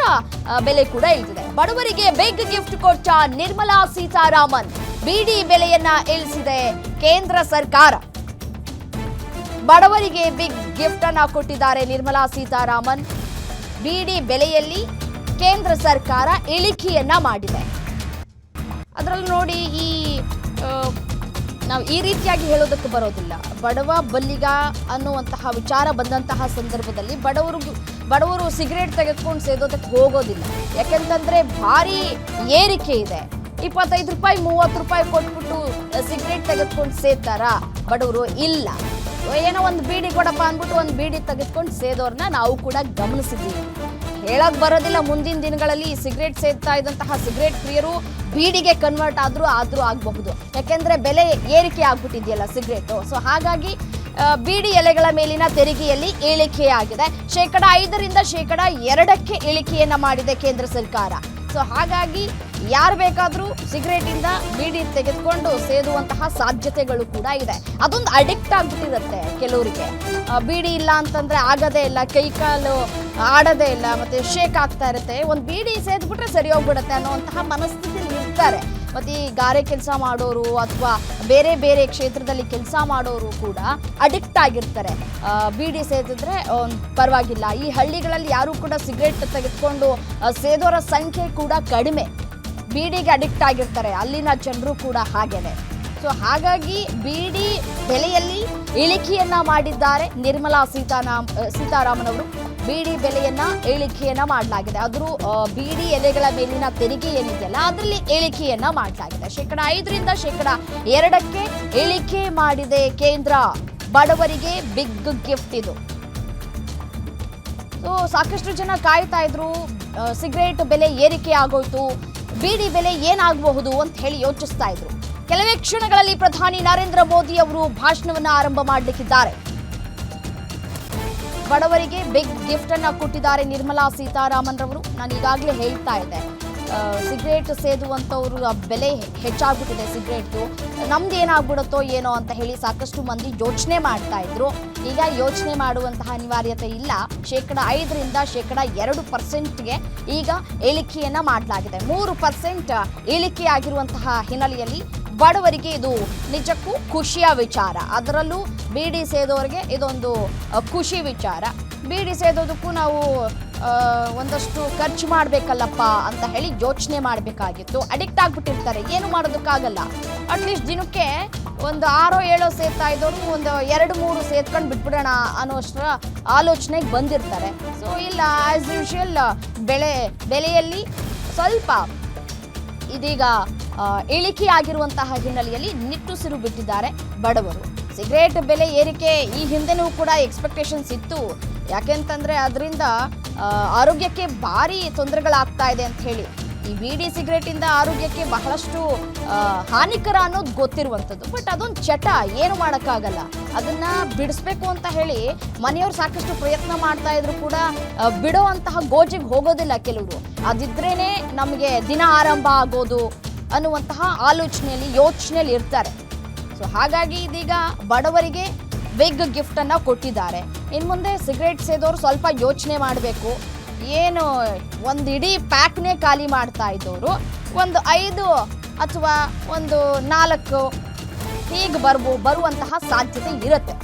ಅದರ ಬೆಲೆ ಕೂಡ ಇಳಿದಿದೆ ಬಡವರಿಗೆ ಬಿಗ್ ಗಿಫ್ಟ್ ಕೊಟ್ಟ ನಿರ್ಮಲಾ ಸೀತಾರಾಮನ್ ಬಿಡಿ ಬೆಲೆಯನ್ನ ಇಳಿಸಿದೆ ಕೇಂದ್ರ ಸರ್ಕಾರ. ಬಡವರಿಗೆ ಬಿಗ್ ಗಿಫ್ಟ್ ಅನ್ನ ಕೊಟ್ಟಿದ್ದಾರೆ ನಿರ್ಮಲಾ ಸೀತಾರಾಮನ್. ಬಿಡಿ ಬೆಲೆಯಲ್ಲಿ ಕೇಂದ್ರ ಸರ್ಕಾರ ಇಳಿಕೆಯನ್ನ ಮಾಡಿದೆ. ಅದರಲ್ಲಿ ನೋಡಿ ಈ ನಾವು ಈ ರೀತಿಯಾಗಿ ಹೇಳೋದಕ್ಕೆ ಬರೋದಿಲ್ಲ. ಬಡವ ಬಲ್ಲಿಗ ಅನ್ನುವಂತಹ ವಿಚಾರ ಬಂದಂತಹ ಸಂದರ್ಭದಲ್ಲಿ ಬಡವರು ಬಡವರು ಸಿಗರೇಟ್ ತೆಗೆದುಕೊಂಡು ಸೇದೋದಕ್ಕೆ ಹೋಗೋದಿಲ್ಲ. ಯಾಕೆಂತಂದ್ರೆ ಭಾರಿ ಏರಿಕೆ ಇದೆ. ಇಪ್ಪತ್ತೈದು ರೂಪಾಯಿ, ಮೂವತ್ತು ರೂಪಾಯಿ ಕೊಟ್ಬಿಟ್ಟು ಸಿಗರೇಟ್ ತೆಗೆದುಕೊಂಡು ಸೇದ್ತಾರಾ? ಬಡವರು ಇಲ್ಲ. ಏನೋ ಒಂದು ಬೀಡಿ ಕೊಡಪ್ಪ ಅಂದ್ಬಿಟ್ಟು ಒಂದು ಬೀಡಿ ತೆಗೆದುಕೊಂಡು ಸೇದೋರ್ನ ನಾವು ಕೂಡ ಗಮನಿಸಿದ್ದೀವಿ. ಹೇಳಕ್ ಬರೋದಿಲ್ಲ, ಮುಂದಿನ ದಿನಗಳಲ್ಲಿ ಸಿಗರೇಟ್ ಸೇದ್ತಾ ಇದ್ದಂತಹ ಸಿಗರೇಟ್ ಪ್ರಿಯರು ಬೀಡಿಗೆ ಕನ್ವರ್ಟ್ ಆದರೂ ಆದರೂ ಆಗಬಹುದು. ಯಾಕೆಂದ್ರೆ ಬೆಲೆ ಏರಿಕೆ ಆಗ್ಬಿಟ್ಟಿದೆಯಲ್ಲ ಸಿಗರೇಟು. ಸೊ ಹಾಗಾಗಿ ಬೀಡಿ ಎಲೆಗಳ ಮೇಲಿನ ತೆರಿಗೆಯಲ್ಲಿ ಇಳಿಕೆಯಾಗಿದೆ. ಶೇಕಡ ಐದರಿಂದ ಶೇಕಡ ಎರಡಕ್ಕೆ ಇಳಿಕೆಯನ್ನ ಮಾಡಿದೆ ಕೇಂದ್ರ ಸರ್ಕಾರ. ಸೊ ಹಾಗಾಗಿ ಯಾರು ಬೇಕಾದರೂ ಸಿಗರೇಟಿಂದ ಬೀಡಿ ತೆಗೆದುಕೊಂಡು ಸೇದುವಂತಹ ಸಾಧ್ಯತೆಗಳು ಕೂಡ ಇದೆ. ಅದೊಂದು ಅಡಿಕ್ಟ್ ಆಗ್ಬಿಟ್ಟಿರುತ್ತೆ ಕೆಲವರಿಗೆ. ಬೀಡಿ ಇಲ್ಲ ಅಂತಂದ್ರೆ ಆಗದೇ ಇಲ್ಲ, ಕೈ ಕಾಲು ಆಡೋದೇ ಇಲ್ಲ, ಮತ್ತೆ ಶೇಕ್ ಆಗ್ತಾ ಇರುತ್ತೆ. ಒಂದು ಬೀಡಿ ಸೇದ್ಬಿಟ್ರೆ ಸರಿ ಹೋಗ್ಬಿಡುತ್ತೆ ಅನ್ನೋಂತಹ ಮನಸ್ಥಿತಿ ಇರ್ತಾರೆ. ಮತ್ತೆ ಈ ಗಾರೆ ಕೆಲಸ ಮಾಡೋರು ಅಥವಾ ಬೇರೆ ಬೇರೆ ಕ್ಷೇತ್ರದಲ್ಲಿ ಕೆಲಸ ಮಾಡೋರು ಕೂಡ ಅಡಿಕ್ಟ್ ಆಗಿರ್ತಾರೆ. ಬೀಡಿ ಸೇದಿದ್ರೆ ಪರವಾಗಿಲ್ಲ. ಈ ಹಳ್ಳಿಗಳಲ್ಲಿ ಯಾರು ಕೂಡ ಸಿಗರೇಟ್ ತೆಗೆದುಕೊಂಡು ಸೇದೋರ ಸಂಖ್ಯೆ ಕೂಡ ಕಡಿಮೆ. ಬೀಡಿಗೆ ಅಡಿಕ್ಟ್ ಆಗಿರ್ತಾರೆ. ಅಲ್ಲಿನ ಜನರು ಕೂಡ ಹಾಗೇನೆ. ಸೊ ಹಾಗಾಗಿ ಬೀಡಿ ಬೆಲೆಯಲ್ಲಿ ಇಳಿಕೆಯನ್ನ ಮಾಡಿದ್ದಾರೆ ನಿರ್ಮಲಾ ಸೀತಾರಾಮ್ ಸೀತಾರಾಮನ್ ಅವರು ಬೀಡಿ ಬೆಲೆಯನ್ನ ಇಳಿಕೆಯನ್ನ ಮಾಡಲಾಗಿದೆ. ಆದರೂ ಬೀಡಿ ಎಲೆಗಳ ಮೇಲಿನ ತೆರಿಗೆ ಏನಿದೆಯಲ್ಲ, ಅದರಲ್ಲಿ ಇಳಿಕೆಯನ್ನ ಮಾಡಲಾಗಿದೆ. ಶೇಕಡ ಐದರಿಂದ ಶೇಕಡ ಎರಡಕ್ಕೆ ಇಳಿಕೆ ಮಾಡಿದೆ ಕೇಂದ್ರ. ಬಡವರಿಗೆ ಬಿಗ್ ಗಿಫ್ಟ್ ಇದು. ಸೊ ಸಾಕಷ್ಟು ಜನ ಕಾಯ್ತಾ ಇದ್ರು ಸಿಗರೇಟ್ ಬೆಲೆ ಏರಿಕೆ ಆಗೋಯ್ತು, ಬೀಡಿ ಬೆಲೆ ಏನಾಗಬಹುದು ಅಂತ ಹೇಳಿ ಯೋಚಿಸ್ತಾ ಇದ್ರು. ಕೆಲವೇ ಕ್ಷಣಗಳಲ್ಲಿ ಪ್ರಧಾನಿ ನರೇಂದ್ರ ಮೋದಿ ಅವರು ಭಾಷಣವನ್ನ ಆರಂಭ ಮಾಡಲಿಕ್ಕಿದ್ದಾರೆ. ಬಡವರಿಗೆ ಬಿಗ್ ಗಿಫ್ಟ್ ಅನ್ನ ಕೊಟ್ಟಿದ್ದಾರೆ ನಿರ್ಮಲಾ ಸೀತಾರಾಮನ್ ರವರು. ನಾನು ಈಗಾಗಲೇ ಹೇಳ್ತಾ ಇದ್ದೆ. ಸಿಗರೇಟ್ ಸೇದುವಂಥವ್ರ ಬೆಲೆ ಹೆಚ್ಚಾಗ್ಬಿಟ್ಟಿದೆ ಸಿಗರೇಟ್ದು ನಮ್ದು ಏನಾಗ್ಬಿಡುತ್ತೋ ಏನೋ ಅಂತ ಹೇಳಿ ಸಾಕಷ್ಟು ಮಂದಿ ಯೋಚನೆ ಮಾಡ್ತಾ ಇದ್ರು. ಈಗ ಯೋಚನೆ ಮಾಡುವಂತಹ ಅನಿವಾರ್ಯತೆ ಇಲ್ಲ. ಶೇಕಡ ಐದರಿಂದ ಶೇಕಡ ಎರಡು ಪರ್ಸೆಂಟ್ಗೆ ಈಗ ಇಳಿಕೆಯನ್ನ ಮಾಡಲಾಗಿದೆ. ಮೂರು ಪರ್ಸೆಂಟ್ ಇಳಿಕೆಯಾಗಿರುವಂತಹ ಹಿನ್ನೆಲೆಯಲ್ಲಿ ಬಡವರಿಗೆ ಇದು ನಿಜಕ್ಕೂ ಖುಷಿಯ ವಿಚಾರ. ಅದರಲ್ಲೂ ಬೀಡಿ ಸೇದೋರಿಗೆ ಇದೊಂದು ಖುಷಿ ವಿಚಾರ. ಬೀಡಿ ಸೇದೋದಕ್ಕೂ ನಾವು ಒಂದಷ್ಟು ಖರ್ಚು ಮಾಡಬೇಕಲ್ಲಪ್ಪ ಅಂತ ಹೇಳಿ ಯೋಚನೆ ಮಾಡಬೇಕಾಗಿತ್ತು. ಅಡಿಕ್ಟ್ ಆಗಿಬಿಟ್ಟಿರ್ತಾರೆ. ಏನು ಮಾಡೋದಕ್ಕಾಗಲ್ಲ. ಅಟ್ಲೀಸ್ಟ್ ದಿನಕ್ಕೆ ಒಂದು ಆರೋ ಏಳೋ ಸೇರ್ತಾ ಇದ್ದವ್ರು ಒಂದು ಎರಡು, ಮೂರು ಸೇರ್ಕೊಂಡು ಬಿಟ್ಬಿಡೋಣ ಅನ್ನೋಷ್ಟರ ಆಲೋಚನೆಗೆ ಬಂದಿರ್ತಾರೆ. ಸೊ ಇಲ್ಲ ಆ್ಯಸ್ ಯೂಶುವಲ್ ಬೆಳೆ, ಬೆಲೆಯಲ್ಲಿ ಸ್ವಲ್ಪ ಇದೀಗ ಇಳಿಕೆ ಇಳಿಕೆಯಾಗಿರುವಂತಹ ಹಿನ್ನೆಲೆಯಲ್ಲಿ ನಿಟ್ಟುಸಿರು ಬಿಟ್ಟಿದ್ದಾರೆ ಬಡವರು. ಸಿಗರೇಟ್ ಬೆಲೆ ಏರಿಕೆ, ಈ ಹಿಂದೆನೂ ಕೂಡ ಎಕ್ಸ್ಪೆಕ್ಟೇಷನ್ಸ್ ಇತ್ತು. ಯಾಕೆಂತಂದ್ರೆ ಅದರಿಂದ ಆರೋಗ್ಯಕ್ಕೆ ಭಾರಿ ತೊಂದರೆಗಳಾಗ್ತಾ ಇದೆ ಅಂತ ಹೇಳಿ. ಈ ಬೀಡಿ ಸಿಗರೇಟಿಂದ ಆರೋಗ್ಯಕ್ಕೆ ಬಹಳಷ್ಟು ಹಾನಿಕರ ಅನ್ನೋದು ಗೊತ್ತಿರುವಂಥದ್ದು. ಬಟ್ ಅದೊಂದು ಚಟ, ಏನು ಮಾಡೋಕ್ಕಾಗಲ್ಲ. ಅದನ್ನ ಬಿಡಿಸ್ಬೇಕು ಅಂತ ಹೇಳಿ ಮನೆಯವರು ಸಾಕಷ್ಟು ಪ್ರಯತ್ನ ಮಾಡ್ತಾ ಇದ್ರು ಕೂಡ ಬಿಡೋ ಅಂತಹ ಗೋಜಿಗೆ ಹೋಗೋದಿಲ್ಲ ಕೆಲವರು. ಅದಿದ್ರೇನೆ ನಮಗೆ ದಿನ ಆರಂಭ ಆಗೋದು ಅನ್ನುವಂತಹ ಆಲೋಚನೆಯಲ್ಲಿ, ಯೋಚನೆಯಲ್ಲಿ ಇರ್ತಾರೆ. ಸೊ ಹಾಗಾಗಿ ಇದೀಗ ಬಡವರಿಗೆ ಬಿಗ್ ಗಿಫ್ಟ್ ಅನ್ನ ಕೊಟ್ಟಿದ್ದಾರೆ. ಇನ್ನು ಮುಂದೆ ಸಿಗರೇಟ್ ಸೇದೋರು ಸ್ವಲ್ಪ ಯೋಚನೆ ಮಾಡಬೇಕು. ಏನು ಒಂದು ಇಡೀ ಪ್ಯಾಕ್ನೇ ಖಾಲಿ ಮಾಡ್ತಾ ಇದ್ದವರು ಒಂದು ಐದು ಅಥವಾ ಒಂದು ನಾಲ್ಕು ಹೀಗೆ ಬರ್ಬೋ ಬರುವಂತಹ ಸಾಧ್ಯತೆ ಇರುತ್ತೆ.